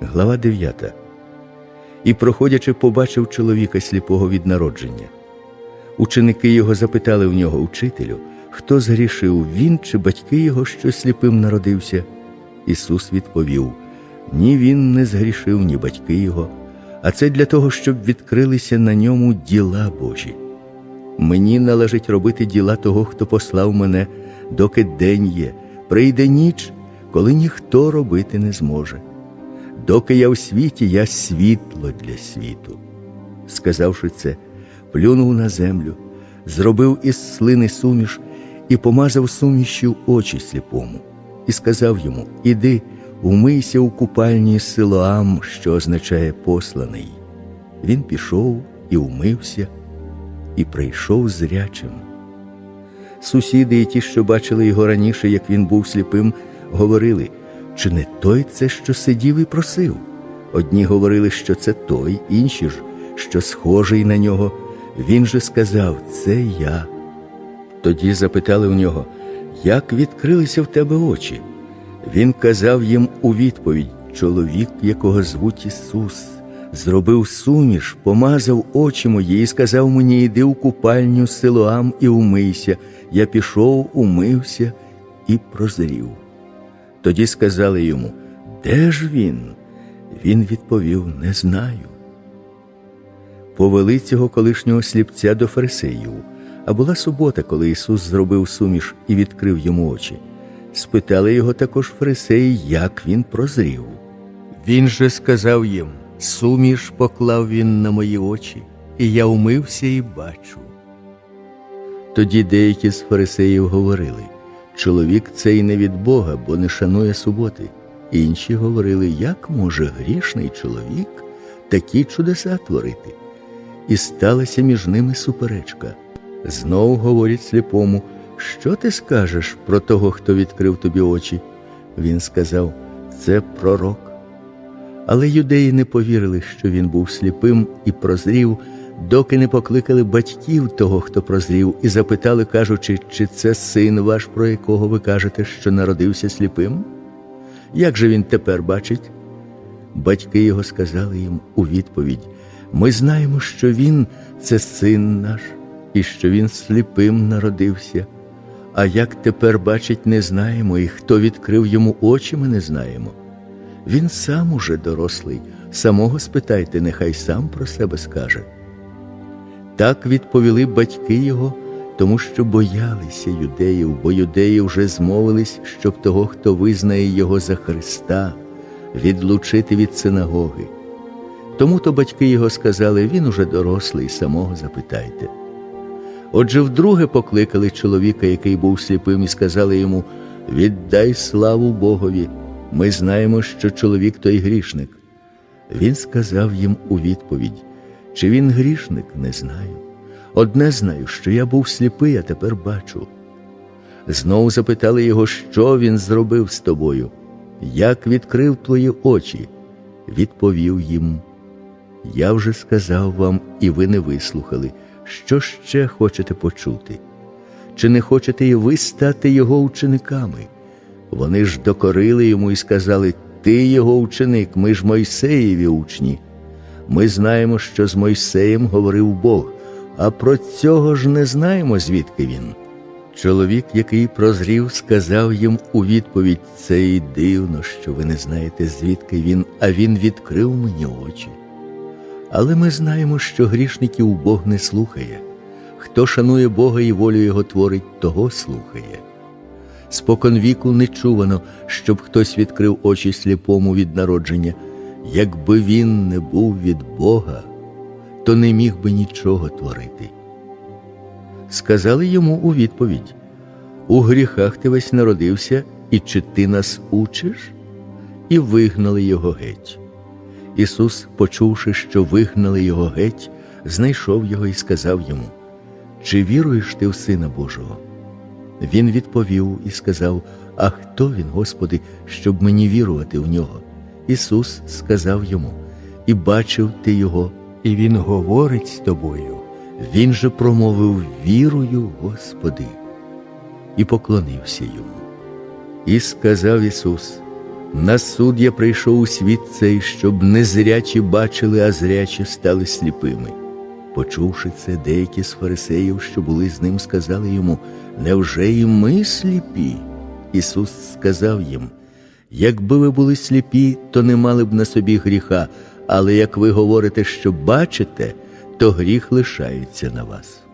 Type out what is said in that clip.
Глава 9. І, проходячи, побачив чоловіка сліпого від народження. Ученики його запитали в нього, учителю, хто згрішив, він чи батьки його, що сліпим народився? Ісус відповів: Ні він не згрішив, ні батьки його, а це для того, щоб відкрилися на ньому діла Божі. Мені належить робити діла того, хто послав мене, доки день є, прийде ніч, коли ніхто робити не зможе. Доки я в світі, я світло для світу. Сказавши це, плюнув на землю, зробив із слини суміш і помазав сумішю очі сліпому, і сказав йому: Іди, умийся у купальні Силоам, що означає посланий. Він пішов і умився, і прийшов зрячим. Сусіди і ті, що бачили його раніше, як він був сліпим, говорили, чи не той це, що сидів і просив? Одні говорили, що це той, інші ж, що схожий на нього. Він же сказав, це я. Тоді запитали у нього, як відкрилися в тебе очі? Він казав їм у відповідь: чоловік, якого звуть Ісус, зробив суміш, помазав очі мої і сказав мені, іди у купальню Силоам і умийся. Я пішов, умився і прозрів. Тоді сказали йому, де ж він? Він відповів, не знаю. Повели цього колишнього сліпця до фарисеїв, а була субота, коли Ісус зробив суміш і відкрив йому очі. Спитали його також фарисеї, як він прозрів. Він же сказав їм: Суміш поклав він на мої очі, і я умився і бачу. Тоді деякі з фарисеїв говорили чоловік цей не від Бога, бо не шанує суботи. Інші говорили, як може грішний чоловік такі чудеса творити. І сталася між ними суперечка. Знов говорять сліпому, що ти скажеш про того, хто відкрив тобі очі? Він сказав, це пророк. Але юдеї не повірили, що він був сліпим і прозрів, доки не покликали батьків того, хто прозрів, і запитали, кажучи, чи це син ваш, про якого ви кажете, що народився сліпим? Як же він тепер бачить? Батьки його сказали їм у відповідь: Ми знаємо, що він це син наш, і що він сліпим народився. А як тепер бачить, не знаємо, і хто відкрив йому очі, ми не знаємо. Він сам уже дорослий, самого спитайте, нехай сам про себе скаже. Так відповіли батьки його, тому що боялися юдеїв, бо юдеї вже змовились, щоб того, хто визнає його за Христа, відлучити від синагоги. Тому то батьки його сказали, він уже дорослий, самого запитайте. Отже, вдруге покликали чоловіка, який був сліпим, і сказали йому: Віддай славу Богові. Ми знаємо, що чоловік той грішник. Він сказав їм у відповідь: чи він грішник, не знаю. Одне знаю, що я був сліпий, а тепер бачу. Знову запитали його, що він зробив з тобою, як відкрив твої очі. Відповів їм: Я вже сказав вам, і ви не вислухали, що ще хочете почути. Чи не хочете і ви стати його учениками? Вони ж докорили йому і сказали: Ти його ученик, ми ж Мойсеєві учні. Ми знаємо, що з Мойсеєм говорив Бог, а про цього ж не знаємо, звідки він. Чоловік, який прозрів, сказав їм у відповідь: Це і дивно, що ви не знаєте, звідки він, а він відкрив мені очі. Але ми знаємо, що грішників Бог не слухає. Хто шанує Бога і волю Його творить, того слухає. Спокон віку не чувано, щоб хтось відкрив очі сліпому від народження. Якби він не був від Бога, то не міг би нічого творити. Сказали йому у відповідь: У гріхах ти весь народився, і чи ти нас учиш? І вигнали його геть. Ісус, почувши, що вигнали його геть, знайшов його і сказав йому: Чи віруєш ти в Сина Божого? Він відповів і сказав: А хто він, Господи, щоб мені вірувати в нього? Ісус сказав йому: І бачив ти його, і Він говорить з тобою. Він же промовив вірую, Господи, і поклонився йому. І сказав Ісус: На суд я прийшов у світ цей, щоб незрячі бачили, а зрячі стали сліпими. Почувши це, деякі з фарисеїв, що були з ним, сказали йому: Невже і ми сліпі? Ісус сказав їм: Якби ви були сліпі, то не мали б на собі гріха, але як ви говорите, що бачите, то гріх лишається на вас.